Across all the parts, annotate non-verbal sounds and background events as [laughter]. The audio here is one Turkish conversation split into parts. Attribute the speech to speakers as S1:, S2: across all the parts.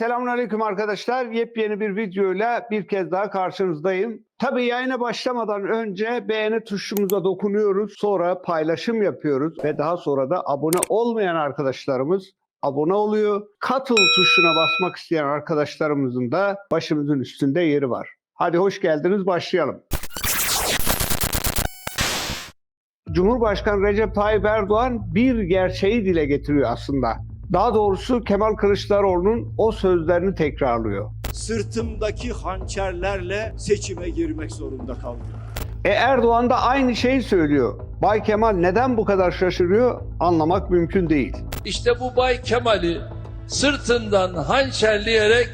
S1: Selamünaleyküm arkadaşlar. Yepyeni bir videoyla bir kez daha karşınızdayım. Tabii yayına başlamadan önce beğeni tuşumuza dokunuyoruz. Sonra paylaşım yapıyoruz ve daha sonra da abone olmayan arkadaşlarımız abone oluyor. Katıl tuşuna basmak isteyen arkadaşlarımızın da başımızın üstünde yeri var. Hadi hoş geldiniz başlayalım. Cumhurbaşkanı Recep Tayyip Erdoğan bir gerçeği dile getiriyor aslında. Daha doğrusu Kemal Kılıçdaroğlu'nun o sözlerini tekrarlıyor.
S2: sırtımdaki hançerlerle seçime girmek zorunda kaldım.
S1: E Erdoğan da aynı şeyi söylüyor. Bay Kemal neden bu kadar şaşırıyor anlamak mümkün değil.
S3: İşte bu Bay Kemal'i sırtından hançerleyerek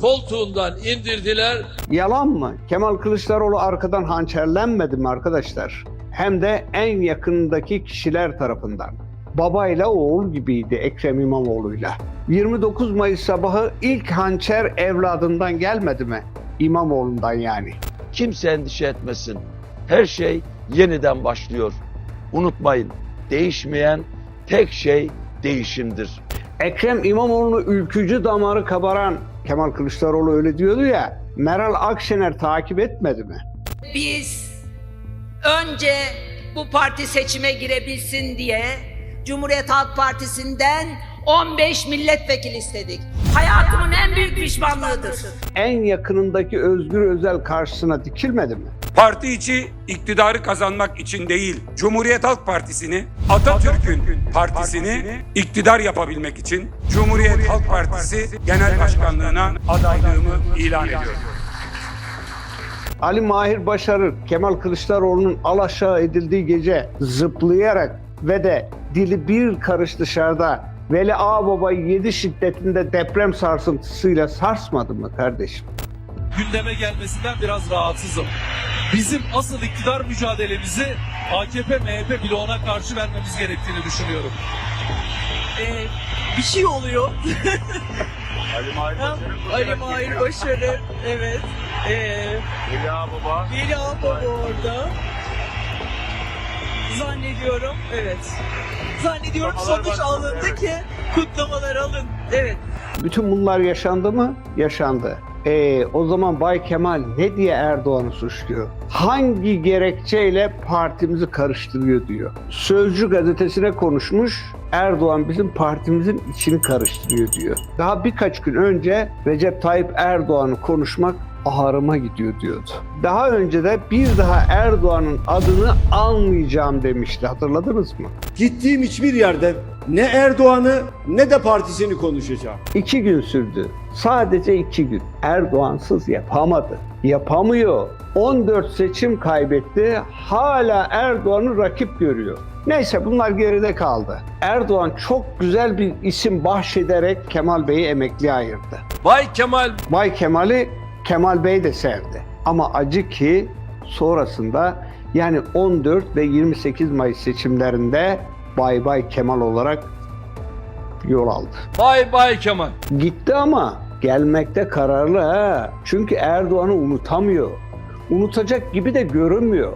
S3: koltuğundan indirdiler.
S1: Yalan mı? Kemal Kılıçdaroğlu arkadan hançerlenmedi mi arkadaşlar? Hem de en yakınındaki kişiler tarafından. Babayla oğul gibiydi Ekrem İmamoğlu'yla. 29 Mayıs sabahı ilk hançer evladından gelmedi mi? İmamoğlu'ndan yani.
S4: Kimse endişe etmesin. Her şey yeniden başlıyor. Unutmayın, değişmeyen tek şey değişimdir.
S1: Ekrem İmamoğlu'nu ülkücü damarı kabaran Kemal Kılıçdaroğlu öyle diyordu ya. Meral Akşener takip etmedi mi?
S5: Biz önce bu parti seçime girebilsin diye Cumhuriyet Halk Partisi'nden 15 milletvekili istedik. Hayatımın en büyük pişmanlığıdır.
S1: En yakınındaki Özgür Özel karşısına dikilmedi mi?
S6: Parti içi iktidarı kazanmak için değil, Cumhuriyet Halk Partisi'ni, Atatürk'ün partisini iktidar yapabilmek için Cumhuriyet Halk Partisi Genel Başkanlığına adaylığımı ilan ediyorum.
S1: Ali Mahir Başarır, Kemal Kılıçdaroğlu'nun alaşağı edildiği gece zıplayarak ve de dili bir karış dışarıda Veli Ağababa'yı 7 şiddetinde deprem sarsıntısıyla sarsmadı mı kardeşim?
S7: gündeme gelmesinden biraz rahatsızım. Bizim asıl iktidar mücadelemizi AKP MHP bloğuna karşı vermemiz gerektiğini düşünüyorum.
S8: Ee, bir şey oluyor. [laughs] Ali Mahir Başarı. Evet. Ee, Veli Baba. Veli Baba orada. Zannediyorum. Evet. Zannediyorum sonuç alındı ki kutlamalar alın. Evet.
S1: Bütün bunlar yaşandı mı? Yaşandı. Ee, o zaman Bay Kemal ne diye Erdoğan'ı suçluyor? Hangi gerekçeyle partimizi karıştırıyor diyor. Sözcü gazetesine konuşmuş, Erdoğan bizim partimizin içini karıştırıyor diyor. Daha birkaç gün önce Recep Tayyip Erdoğan'ı konuşmak ağrıma gidiyor diyordu. Daha önce de bir daha Erdoğan'ın adını almayacağım demişti. Hatırladınız mı?
S2: Gittiğim hiçbir yerde ne Erdoğan'ı ne de partisini konuşacağım.
S1: İki gün sürdü. Sadece iki gün. Erdoğansız yapamadı. Yapamıyor. 14 seçim kaybetti. Hala Erdoğan'ı rakip görüyor. Neyse bunlar geride kaldı. Erdoğan çok güzel bir isim bahşederek Kemal Bey'i emekliye ayırdı.
S3: Bay Kemal
S1: Bay Kemal'i Kemal Bey de sevdi. Ama acı ki sonrasında yani 14 ve 28 Mayıs seçimlerinde Bay Bay Kemal olarak yol aldı.
S3: Bay Bay Kemal.
S1: Gitti ama gelmekte kararlı ha. Çünkü Erdoğan'ı unutamıyor. Unutacak gibi de görünmüyor.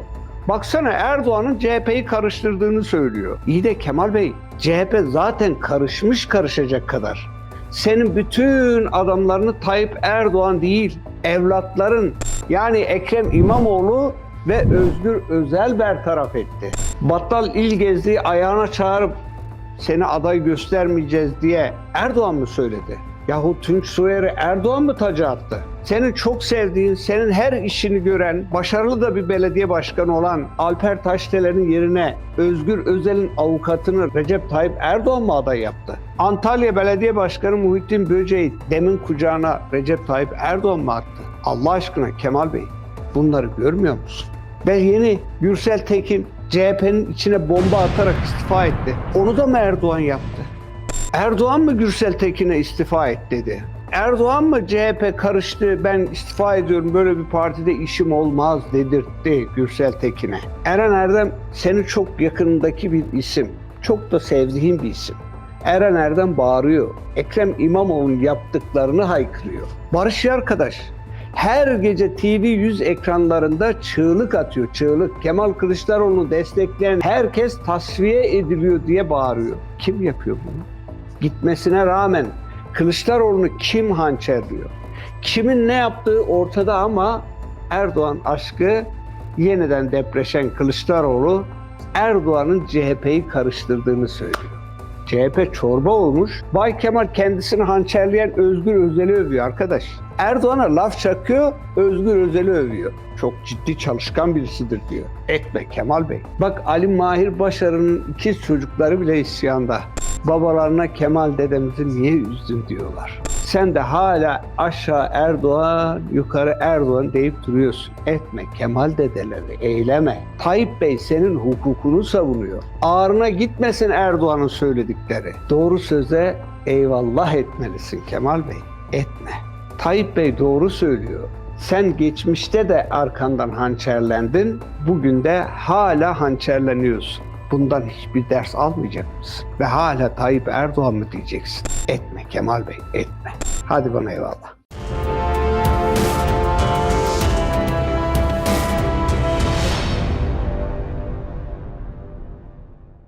S1: Baksana Erdoğan'ın CHP'yi karıştırdığını söylüyor. İyi de Kemal Bey, CHP zaten karışmış karışacak kadar. Senin bütün adamlarını Tayyip Erdoğan değil, evlatların yani Ekrem İmamoğlu ve Özgür Özel bertaraf etti. Battal il gezdiği ayağına çağırıp seni aday göstermeyeceğiz diye Erdoğan mı söyledi? Yahu Tunç Soyer'i Erdoğan mı tacı attı? Senin çok sevdiğin, senin her işini gören, başarılı da bir belediye başkanı olan Alper Taşdelen'in yerine Özgür Özel'in avukatını Recep Tayyip Erdoğan mı aday yaptı? Antalya Belediye Başkanı Muhittin Böceği demin kucağına Recep Tayyip Erdoğan mı attı? Allah aşkına Kemal Bey bunları görmüyor musun? Ve yeni Gürsel Tekin CHP'nin içine bomba atarak istifa etti. Onu da mı Erdoğan yaptı? Erdoğan mı Gürsel Tekin'e istifa et dedi? Erdoğan mı CHP karıştı ben istifa ediyorum böyle bir partide işim olmaz dedirtti Gürsel Tekin'e. Eren Erdem senin çok yakınındaki bir isim. Çok da sevdiğin bir isim. Eren Erdem bağırıyor. Ekrem İmamoğlu'nun yaptıklarını haykırıyor. Barış arkadaş her gece TV100 ekranlarında çığlık atıyor, çığlık. Kemal Kılıçdaroğlu'nu destekleyen herkes tasfiye ediliyor diye bağırıyor. Kim yapıyor bunu? Gitmesine rağmen Kılıçdaroğlu'nu kim hançerliyor? Kimin ne yaptığı ortada ama Erdoğan aşkı yeniden depreşen Kılıçdaroğlu Erdoğan'ın CHP'yi karıştırdığını söylüyor. CHP çorba olmuş. Bay Kemal kendisini hançerleyen Özgür Özel'i övüyor arkadaş. Erdoğan'a laf çakıyor, Özgür Özel'i övüyor. Çok ciddi çalışkan birisidir diyor. Etme Kemal Bey. Bak Ali Mahir Başarı'nın ikiz çocukları bile isyanda. Babalarına Kemal dedemizi niye üzdün diyorlar. Sen de hala aşağı Erdoğan, yukarı Erdoğan deyip duruyorsun. Etme Kemal dedeleri, eyleme. Tayyip Bey senin hukukunu savunuyor. Ağrına gitmesin Erdoğan'ın söyledikleri. Doğru söze eyvallah etmelisin Kemal Bey. Etme. Tayyip Bey doğru söylüyor. Sen geçmişte de arkandan hançerlendin, bugün de hala hançerleniyorsun. Bundan hiçbir ders almayacak mısın? Ve hala Tayyip Erdoğan mı diyeceksin? Etme Kemal Bey, etme. Hadi bana eyvallah.